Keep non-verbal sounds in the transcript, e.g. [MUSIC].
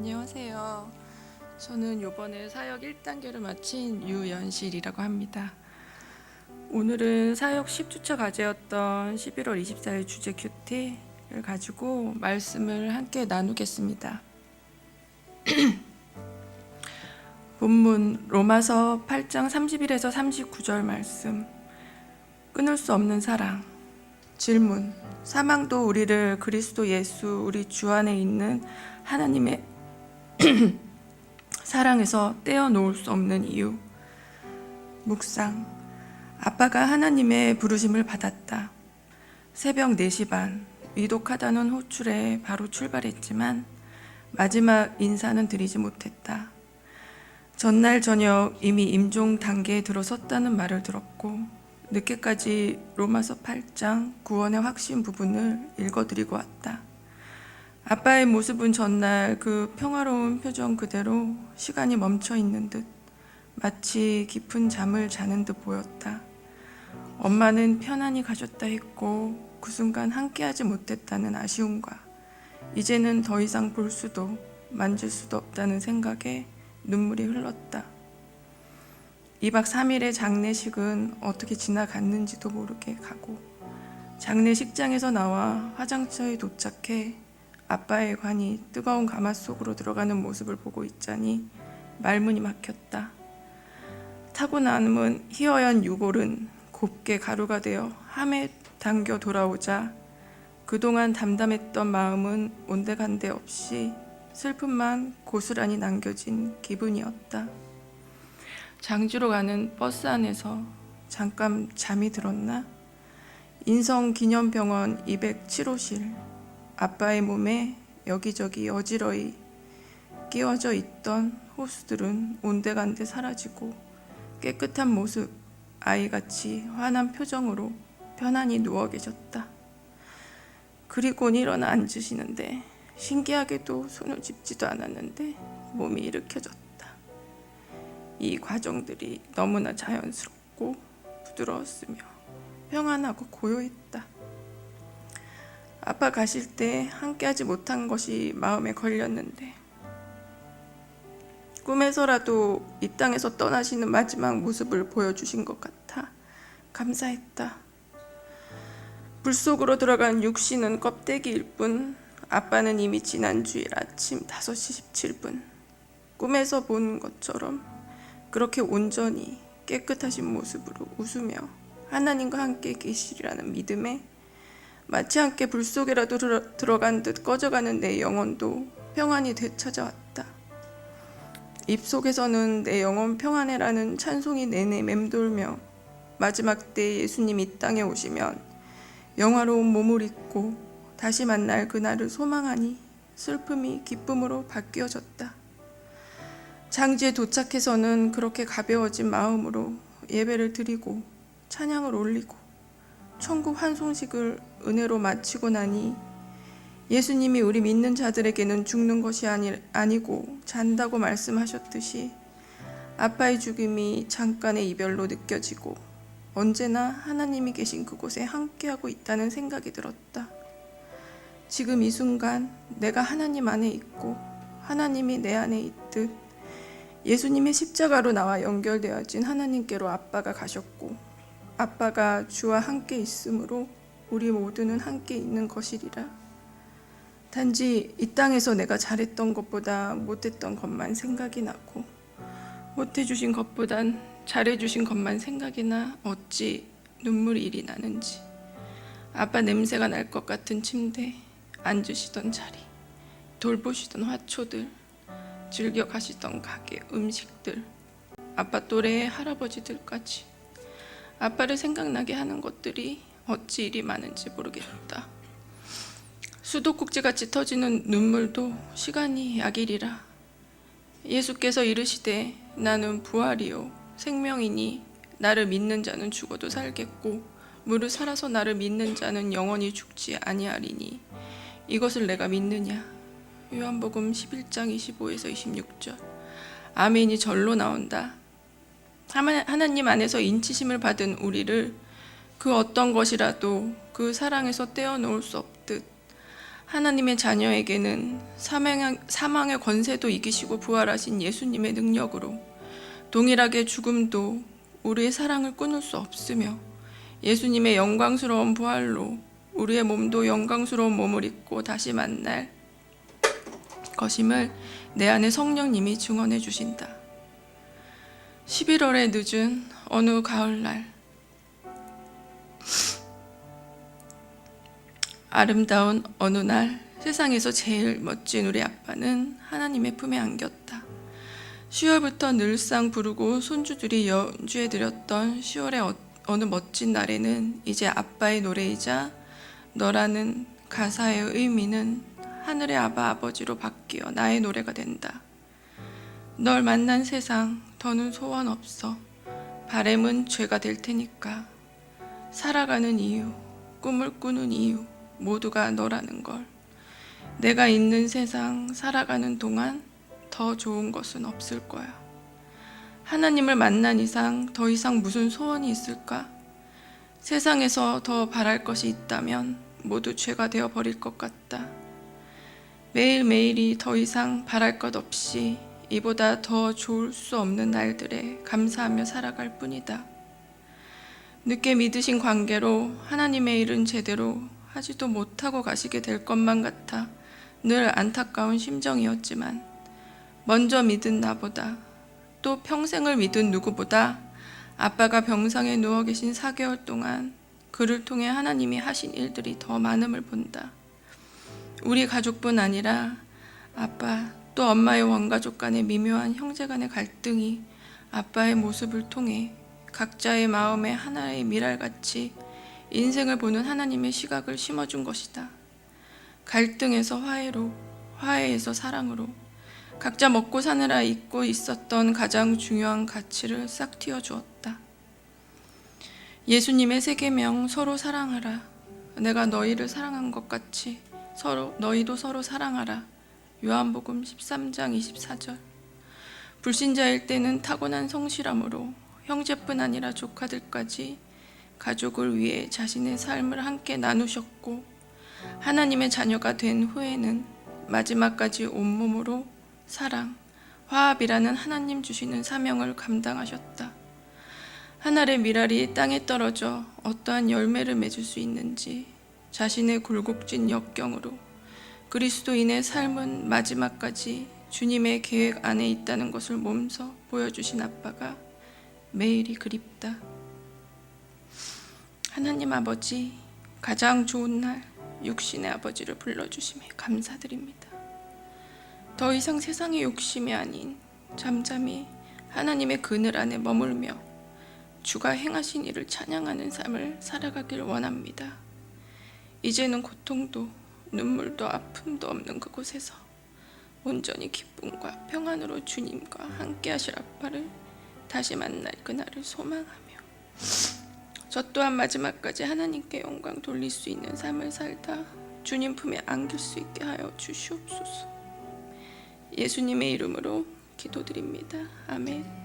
안녕하세요. 저는 요번에 사역 1단계를 마친 유연실이라고 합니다. 오늘은 사역 10주차 과제였던 11월 24일 주제 큐티를 가지고 말씀을 함께 나누겠습니다. [CLEARS THROAT] 본문 로마서 8장 31에서 39절 말씀 끊을 수 없는 사랑 질문 사망도 우리를 그리스도 예수 우리 주 안에 있는 하나님의 [CLEARS THROAT] 사랑에서 떼어놓을 수 없는 이유. 묵상. 아빠가 하나님의 부르심을 받았다. 새벽 4시 반. 위독하다는 호출에 바로 출발했지만 마지막 인사는 드리지 못했다. 전날 저녁 이미 임종 단계에 들어섰다는 말을 들었고 늦게까지 로마서 8장 구원의 확신 부분을 읽어드리고 왔다. 아빠의 모습은 전날 그 평화로운 표정 그대로 시간이 멈춰 있는 듯 마치 깊은 잠을 자는 듯 보였다. 엄마는 편안히 가셨다 했고 그 순간 함께하지 못했다는 아쉬움과 이제는 더 이상 볼 수도 만질 수도 없다는 생각에 눈물이 흘렀다. 2박 3일의 장례식은 어떻게 지나갔는지도 모르게 가고 장례식장에서 나와 화장처에 도착해 아빠의 관이 뜨거운 가마 속으로 들어가는 모습을 보고 있자니 말문이 막혔다. 타고 남은 희어연 유골은 곱게 가루가 되어 함에 당겨 돌아오자 그동안 담담했던 마음은 온데간데 없이 슬픔만 고스란히 남겨진 기분이었다. 장주로 가는 버스 안에서 잠깐 잠이 들었나? 인성 기념병원 207호실 아빠의 몸에 여기저기 어지러이 끼워져 있던 호수들은 온데간데 사라지고 깨끗한 모습 아이같이 환한 표정으로 편안히 누워 계셨다. 그리곤 일어나 앉으시는데 신기하게도 손을 짚지도 않았는데 몸이 일으켜졌다. 이 과정들이 너무나 자연스럽고 부드러웠으며 평안하고 고요했다. 아빠 가실 때 함께하지 못한 것이 마음에 걸렸는데 꿈에서라도 이 땅에서 떠나시는 마지막 모습을 보여주신 것 같아 감사했다. 불 속으로 들어간 육신은 껍데기일 뿐 아빠는 이미 지난 주일 아침 5시 17분 꿈에서 본 것처럼 그렇게 온전히 깨끗하신 모습으로 웃으며 하나님과 함께 계시리라는 믿음에 마치 함께 불 속에라도 들어, 들어 간 듯 꺼져가는 내 영혼도 평안히 되찾아왔다. 입속에서는 내 영혼 평안해라는 찬송이 내내 맴돌며 마지막 때 예수님이 이 땅에 오시면 영화로운 몸을 입고 다시 만날 그날을 소망하니 슬픔이 기쁨으로 바뀌어졌다. 장지에 도착해서는 그렇게 가벼워진 마음으로 예배를 드리고 찬양을 올리고 천국 환송식을 은혜로 마치고 나니 예수님이 우리 믿는 자들에게는 죽는 것이 아니, 아니고 잔다고 말씀하셨듯이 아빠의 죽음이 잠깐의 이별로 느껴지고 언제나 하나님이 계신 그곳에 함께하고 있다는 생각이 들었다. 지금 이 순간 내가 하나님 안에 있고 하나님이 내 안에 있듯 예수님의 십자가로 나와 연결되어진 하나님께로 아빠가 가셨고 아빠가 주와 함께 있으므로 우리 모두는 함께 있는 것이리라. 단지 이 땅에서 내가 잘했던 것보다 못했던 것만 생각이 나고 못해주신 것보단 잘해주신 것만 생각이 나 어찌 눈물이 이리 나는지 아빠 냄새가 날 것 같은 침대 앉으시던 자리 돌보시던 화초들 즐겨 가시던 가게 음식들 아빠 또래의 할아버지들까지 아빠를 생각나게 하는 것들이 어찌 이리 많은지 모르겠다. 수도꼭지같이 터지는 눈물도 시간이 약이리라. 예수께서 이르시되 나는 부활이요 생명이니 나를 믿는 자는 죽어도 살겠고 무릇 살아서 나를 믿는 자는 영원히 죽지 아니하리니 이것을 내가 믿느냐 요한복음 11장 25에서 26절 아멘이 절로 나온다. 하나님 안에서 인치심을 받은 우리를 그 어떤 것이라도 그 사랑에서 떼어놓을 수 없듯 하나님의 자녀에게는 사망의, 권세도 이기시고 부활하신 예수님의 능력으로 동일하게 죽음도 우리의 사랑을 끊을 수 없으며 예수님의 영광스러운 부활로 우리의 몸도 영광스러운 몸을 입고 다시 만날 것임을 내 안에 성령님이 증언해 주신다. 11월의 늦은 어느 가을날 아름다운 어느 날 세상에서 제일 멋진 우리 아빠는 하나님의 품에 안겼다. 10월부터 늘상 부르고 손주들이 연주해 드렸던 10월의 어 느 멋진 날에는 이제 아빠의 노래이자 너라는 가사의 의미는 하늘의 아바 아버지로 바뀌어 나의 노래가 된다. 널 만난 세상 더는 소원 없어. 바램은 죄가 될 테니까. 살아가는 이유, 꿈을 꾸는 이유 모두가 너라는 걸. 내가 있는 세상 살아가는 동안 더 좋은 것은 없을 거야. 하나님을 만난 이상 더 이상 무슨 소원이 있을까? 세상에서 더 바랄 것이 있다면 모두 죄가 되어 버릴 것 같다. 매일매일이 더 이상 바랄 것 없이 이보다 더 좋을 수 없는 날들에 감사하며 살아갈 뿐이다. 늦게 믿으신 관계로 하나님의 일은 제대로 하지도 못하고 가시게 될 것만 같아 늘 안타까운 심정이었지만 먼저 믿은 나보다 또 평생을 믿은 누구보다 아빠가 병상에 누워 계신 4개월 동안 그를 통해 하나님이 하신 일들이 더 많음을 본다. 우리 가족뿐 아니라 아빠 또 엄마의 원가족 간의 미묘한 형제 간의 갈등이 아빠의 모습을 통해 각자의 마음에 하나의 미랄같이 인생을 보는 하나님의 시각을 심어준 것이다. 갈등에서 화해로, 화해에서 사랑으로 각자 먹고 사느라 잊고 있었던 가장 중요한 가치를 싹 틔워 주었다. 예수님의 세계명 서로 사랑하라. 내가 너희를 사랑한 것 같이 서로 너희도 서로 사랑하라. 요한복음 13장 24절. 불신자일 때는 타고난 성실함으로 형제뿐 아니라 조카들까지 가족을 위해 자신의 삶을 함께 나누셨고 하나님의 자녀가 된 후에는 마지막까지 온몸으로 사랑, 화합이라는 하나님 주시는 사명을 감당하셨다. 하늘의 미랄이 땅에 떨어져 어떠한 열매를 맺을 수 있는지 자신의 굴곡진 역경으로 그리스도인의 삶은 마지막까지 주님의 계획 안에 있다는 것을 몸소 보여주신 아빠가 매일이 그립다. 하나님 아버지, 가장 좋은 날 육신의 아버지를 불러주심에 감사드립니다. 더 이상 세상의 욕심이 아닌 잠잠히 하나님의 그늘 안에 머물며 주가 행하신 일을 찬양하는 삶을 살아가길 원합니다. 이제는 고통도 눈물도 아픔도 없는 그곳에서 온전히 기쁨과 평안으로 주님과 함께 하실 아빠를 다시 만날 그날을 소망하며 저 또한 마지막까지 하나님께 영광 돌릴 수 있는 삶을 살다 주님 품에 안길 수 있게 하여 주시옵소서. 예수님의 이름으로 기도드립니다. 아멘.